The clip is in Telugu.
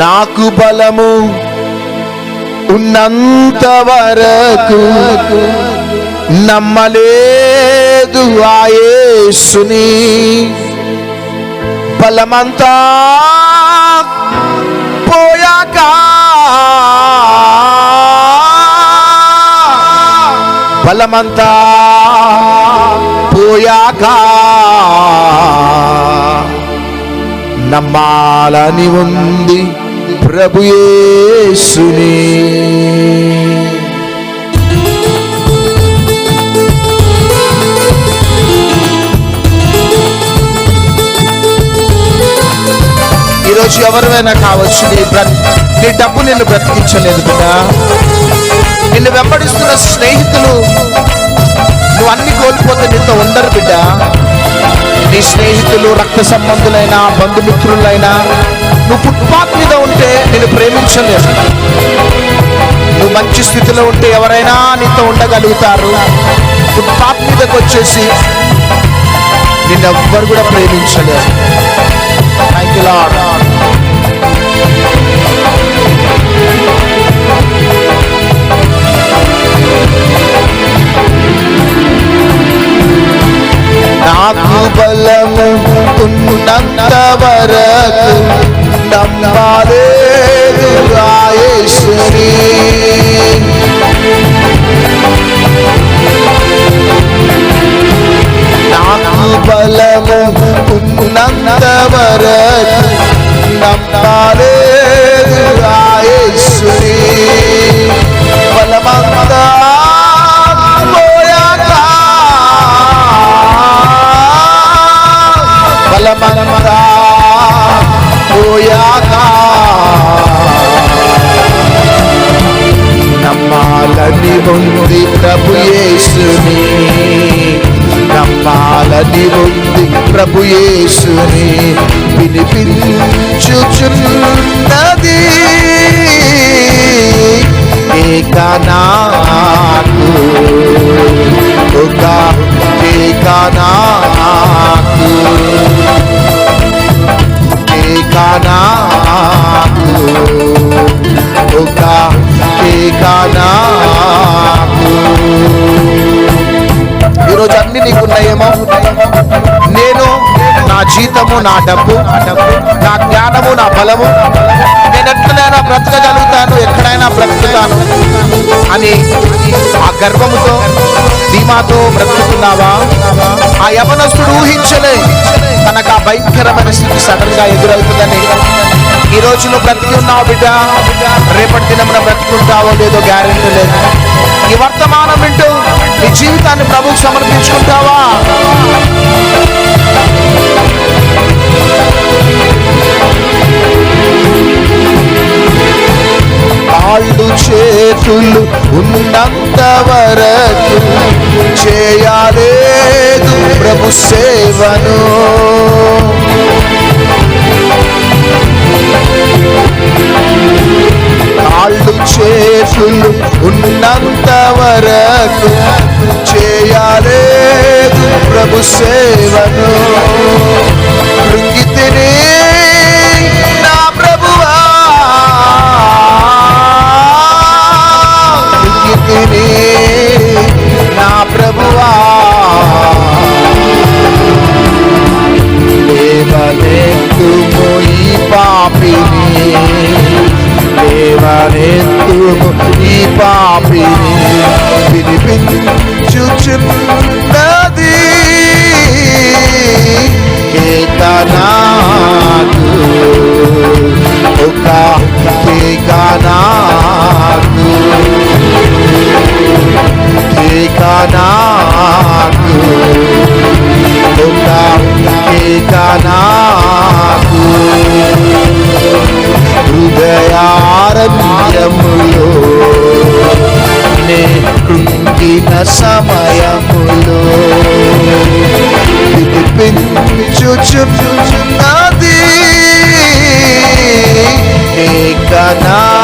నాకు బలము ఉన్నంత వరకు నమ్మలేదు ఆయేసుని బలమంతా పోయాక బలమంతా పోయాక నమ్మాలని ఉంది. ప్రభుయేసుని ఈరోజు ఎవరివైనా కావచ్చు నీ బ్ర నీ డబ్బు నిన్ను బ్రతికించలేదు కదా. నిన్ను వెంబడిస్తున్న స్నేహితులు నువ్వు అన్ని కోల్పోతే నీతో ఉండరు బిడ్డ. నీ స్నేహితులు రక్త సంబంధులైనా బంధుమిత్రులైనా నువ్వు ఫుట్పాత్ మీద ఉంటే నేను ప్రేమించలేదు నువ్వు మంచి స్థితిలో ఉంటే ఎవరైనా నీతో ఉండగలుగుతారు. ఫుట్పాత్ మీదకి వచ్చేసి నిన్నెవ్వరు కూడా ప్రేమించలేరు. థ్యాంక్ యూ లాడ్ నాకు బలము ఉన్నంత వరకు నమ్మాలేదు రాయేశ్వరి నాకు బలము ఉన్నంత వరకు నమ్మాలేదు రాయేశ్వరి బలమంతా పోయాక నమ్మాలని ఉంది ప్రభు యేసుని నమ్మాలని ఉంది ప్రభు యేసుని వినిపించుచున్నది. ఏక నాకు ఒక ఏక నాకు. ఒక ఏక ఈరోజు అన్ని నీకున్నాయేమో. నేను నా జీతము నా డబ్బు నా జ్ఞానము నా బలము. నేను ఎట్లనైనా బ్రతకగలుగుతాను ఎక్కడైనా బ్రతుకుతాను అని ఆ గర్వముతో ధీమాతో బ్రతుకుతున్నావా? ఆ యవనస్తుడు ఊహించలే తనకు ఆ భయంకరమైన స్థితి సడన్గా ఎదురవుతుందని. రోజు నువ్వు బ్రతికి ఉన్నావు బిడ్డ? రేపటి దినమున బ్రతుకుంటావో లేదో గ్యారెంటీ లేదు. ఈ వర్తమానం వింటూ నీ జీవితాన్ని ప్రభుకు సమర్పించుకుంటావా? కాళ్ళు చేతులు ఉన్నంత వరకు చేయాలేదు ప్రభు సేవను. వరకు చేయాలేదు ప్రభు సేవను. కృంగితిని నా ప్రభువా. కృంగితిని నా ప్రభువా. దేవనే లేవనెత్తుము ఈ పాపిని. దేవనే లేవనెత్తుము ఈ పాపిని వినిపించుచున్నది such a